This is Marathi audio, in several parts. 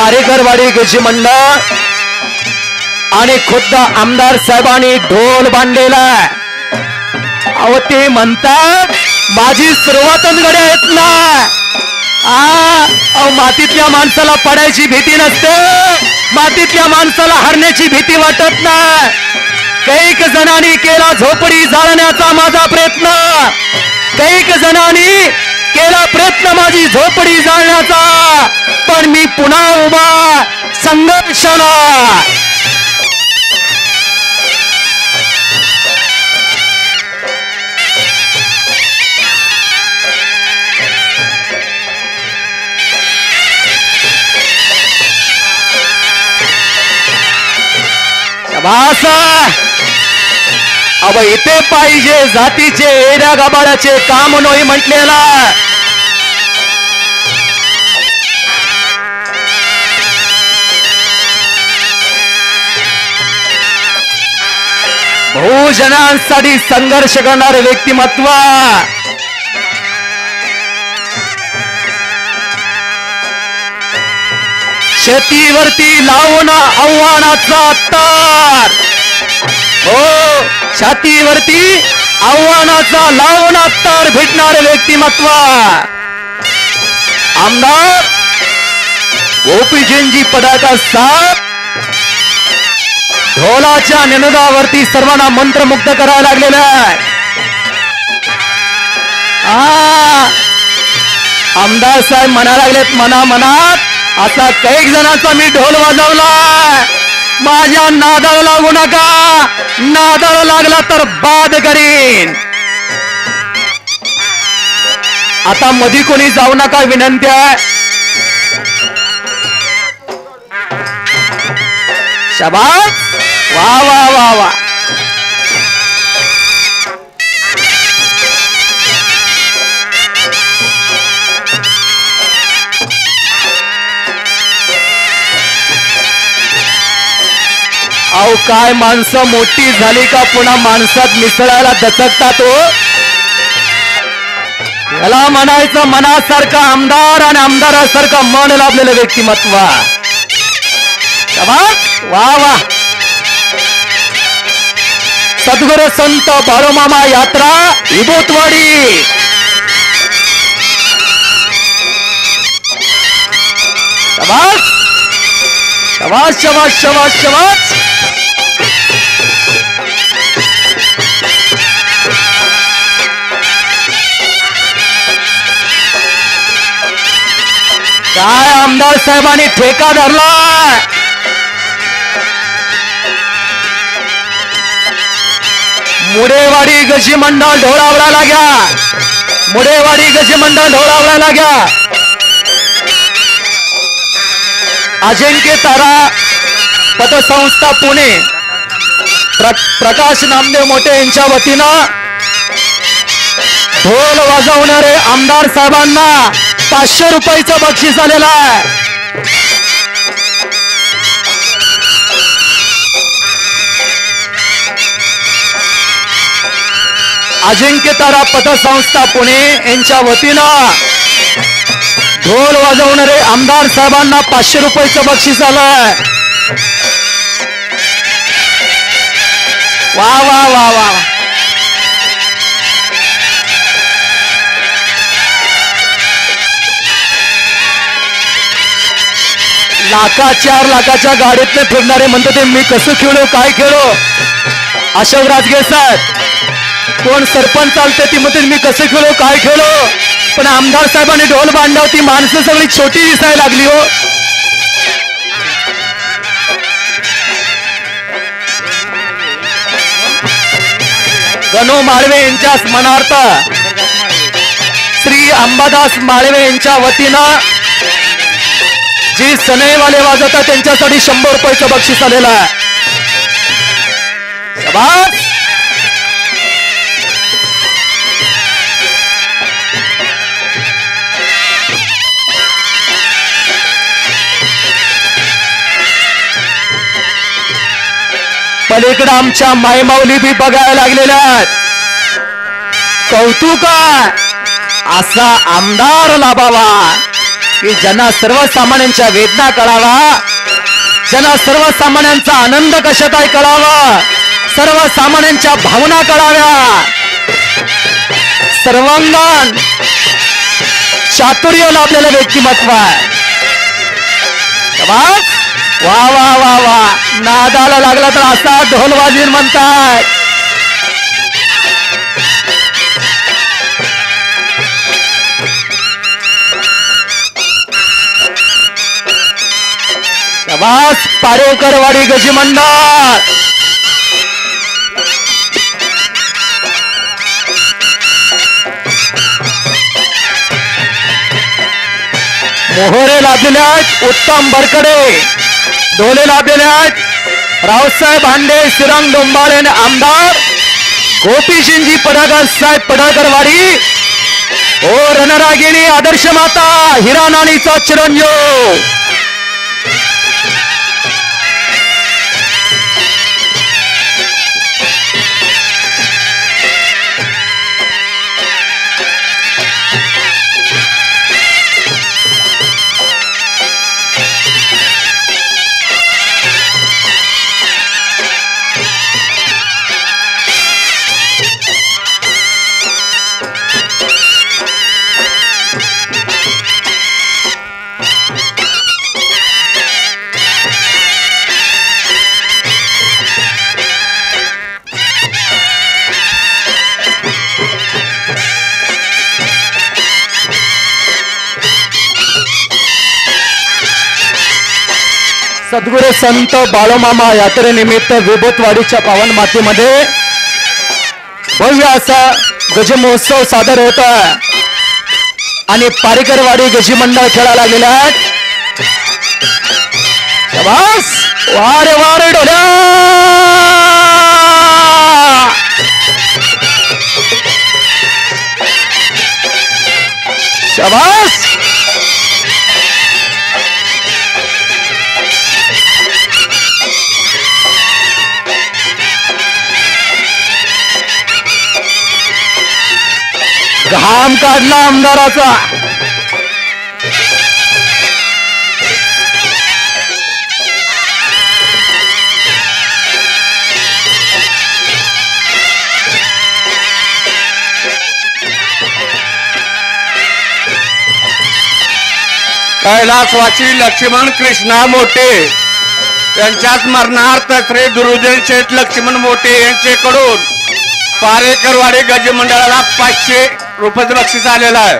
पारेकरवाडी गजी मंडळ. आणि खुद्द आमदार साहेबांनी ढोल बांधलेला अहो ते म्हणतात माझी सुरुवातच गड्या येत ना. आ, अहो मातीतल्या माणसाला पडायची भीती नसते. मातीतल्या माणसाला हरण्याची भीती वाटत नाही. कैक जणांनी केला झोपडी जाळण्याचा माझा प्रयत्न. कैक जणांनी केला प्रयत्न माझी झोपडी जाळण्याचा पण मी पुन्हा उभा संघर्षाला. अब इथे पाहिजे जातीचे एऱ्या गाबाळाचे काम नोई म्हटलेला. बहुजनांसाठी संघर्ष करणारे व्यक्तिमत्व. शेतीवरती लावून आव्हानाचा तार हो छातीवरती आव्हानाचा लावून तार भेटणारे व्यक्तिमत्व. आमदार गोपीजींजी पदाचा साथ ढोलाच्या निनदावरती सर्वांना मंत्रमुग्ध करावं लागलेलं आहे. आमदार साहेब म्हणा लागलेत मना मनात असा कैक जणांचा मी ढोल वाजवला माझ्या नादाला लागू नका. नादाला लागला तर बाद करीन. आता मधी कोणी जाऊ नका विनंती आहे. शबा वा वा वा वा. अहो काय माणसं मोठी झाली का पुन्हा माणसात मिसळायला दचकतात हो? याला म्हणायचं मनासारखा आमदार आणि आमदारासारखं मन लाभलेलं व्यक्तिमत्व. वा वा. सद्गुरु संत बारोमामा यात्रा विभूतवाडी. शाबास. शबाश शवास शबाश शबाश काय आमदार साहेबांनी ठेका धरला मुडेवाडी गजी मंडळ ढोळावला घ्या मुडेवाडी गजी मंडळ ढोळावला घ्या अजिंक्य तारा पतसंस्था पुणे. प्र, प्रकाश नामदेव मोठे यांच्या वतीनं ढोल वाजवणारे आमदार साहेबांना पाचशे रुपयाचं बक्षीस आलेलं आहे. अजिंक्य तारा पतसंस्था पुणे यांच्या वतीनं ढोल वाजवणारे आमदार साहेबांना पाचशे रुपयाचं बक्षीस आलंय वा वा वा वा. लाखा चार लाखाच्या गाडीतले फिरणारे म्हणतो ते मी कसं खेळू? काय खेळो? अशोक राजगे साहेब कोण सरपंच चालते ती म्हणते मी कसं खेळो काय खेळो? पण आमदार साहेबांनी ढोल बांधला ती माणसं सगळी छोटी दिसायला लागली हो. गणू माळवे यांच्या स्मरणार्थ श्री अंबादास माळवे यांच्या वतीनं जी सनईवाले वाजवतात त्यांच्यासाठी शंभर रुपयाचं बक्षीस आलेलं आहे. शाबास. आमच्या मायमाऊली बी बघायला लागलेल्या आहेत. कौतुक असा आमदार लाभावा. की ज्यांना सर्वसामान्यांच्या वेदना कळावा. ज्यांना सर्वसामान्यांचा आनंद कशात आहे कळावा. सर्वसामान्यांच्या भावना कळाव्या. सर्वांगण चातुर्य लाभलेलं व्यक्तिमत्व आहे. वा वा वा वा. नादाला लागला तर असा ढोल म्हणतात. म्हणताय पारेकरवाडी गजी मंडळ. मोहरे लाभलेले आहेत उत्तम बरकडे. डोले लाभलेले आहेत रावसाहेब हांडे श्रीरंग डोंबाळे आणि आमदार. गोपीशिंजी पडाकर साहेब पडाकरवाडी ओ रणरागिणी आदर्श माता हिरानाणीचा चिरंजीव. सद्गुरू संत बाळोमामा यात्रेनिमित्त विभूतवाडीच्या पावन मातीमध्ये भव्य असा गजमहोत्सव सादर होत आहे. आणि पारिकरवाडी गजी मंडळ खेळायला गेले आहेत. वारे वारे डोल्या! शबास! घाम काढला आमदाराचा. कैलासवासी लक्ष्मण कृष्णा मोठे त्यांच्यात मरणार्थ श्री दुर्योधन शेठ लक्ष्मण मोठे यांचेकडून. पारेकरवाडी गज मंडळाला पाचशे रुपयाचं बक्षीस आलेलं आहे.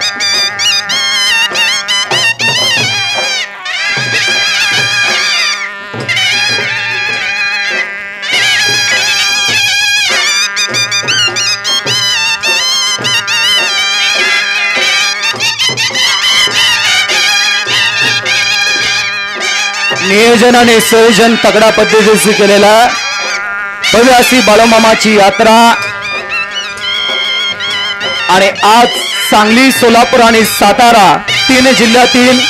नियोजन आणि संयोजन तगडा पद्धतीशी केलेला भव्य अशी बाळोमामाची यात्रा. आणि आज सांगली सोलापूर आणि सातारा तीन जिल्ह्यातील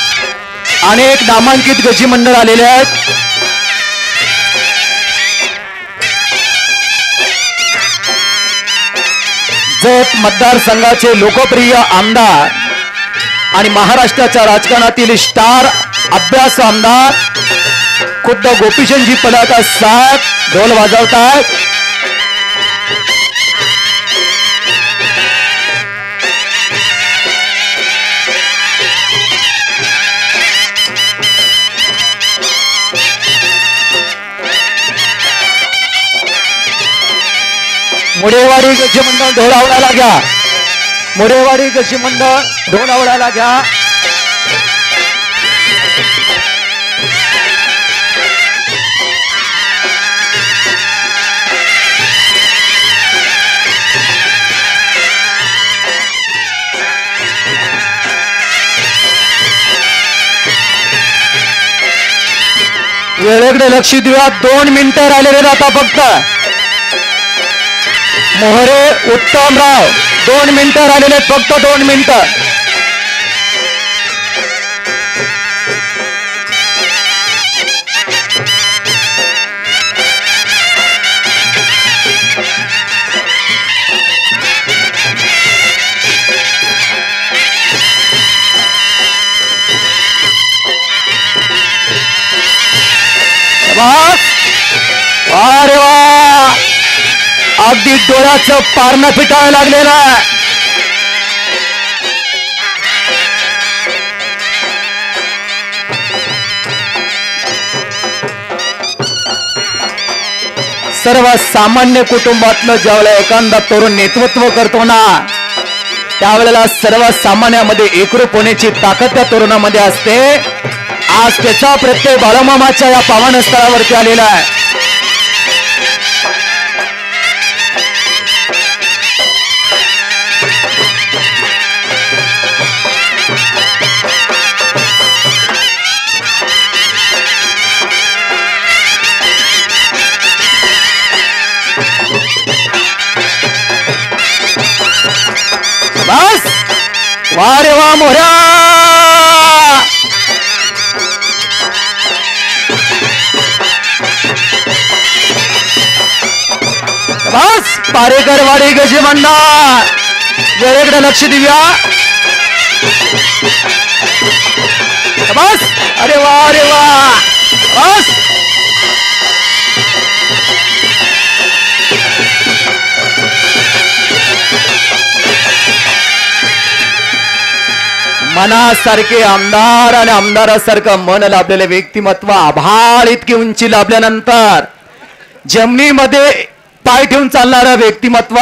अनेक नामांकित गजी मंडळ आलेले आहेत. जत मतदारसंघाचे लोकप्रिय आमदार आणि महाराष्ट्राच्या राजकारणातील स्टार अभ्यास आमदार खुद्द गोपीचंदजी पदाचा साथ ढोल वाजवतात मुडेवाडी गजी मंडळ ढोल आवडायला घ्या. मुडेवाडी गजी मंडळ ढोल आवडायला घ्या. वेळेकडे लक्ष देऊया. दोन मिनिटं राहिलेले आता फक्त. मोहरे उत्तम राव दोन मिनिटं राहिलेले फक्त दोन मिनिटं अरे अगदी डोळ्याचं पारणं फिटायला लागलेलं आहे. सर्व सामान्य कुटुंबातलं ज्यावेळेला एखादा तरुण नेतृत्व करतो ना त्यावेळेला सर्व सामान्यामध्ये एकरूप होण्याची ताकद त्या तरुणामध्ये असते. आज त्याचा प्रत्यय बाळमामाच्या या पावन स्थळावरती आलेला आहे. बस! वा रे वा मोरा बस! पारेकर वाडी गजे मंडळ! वेळेकडे लक्ष देऊया. बस! अरे वा अरे वा! बस! मनासारखे आमदार आणि आमदारासारखं मन लाभलेले व्यक्तिमत्व आभाळ इतकी उंची लाभल्यानंतर जमिनीमध्ये पाय ठेवून चालणारं व्यक्तिमत्व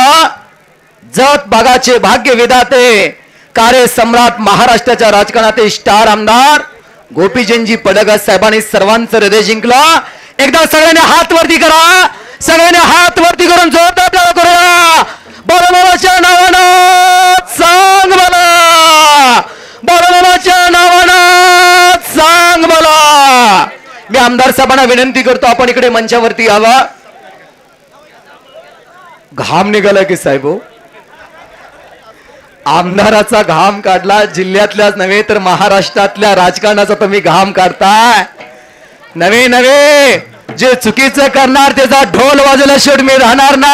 जत भागाचे भाग्य विधाते कार्य सम्राट महाराष्ट्राच्या राजकारणातील स्टार आमदार गोपीचंदजी पडगस साहेबांनी सर्वांचं हृदय जिंकलं. एकदा सगळ्यांनी हात वरती करा. सगळ्यांनी हात वरती करून जोरदार करूया बरोबराच्या नावानं कोणाच्या नावानं सांग मला. मी आमदार साहेबांना विनंती करतो आपण इकडे मंचावरती यावा. घाम निघाला की साहेब हो. आमदाराचा घाम काढला जिल्ह्यातल्याच नव्हे तर महाराष्ट्रातल्या राजकारणाचा तुम्ही घाम काढताय. नवे नवे जे चुकीचं करणार त्याचा ढोल वाजवल्याशिवाय मी राहणार ना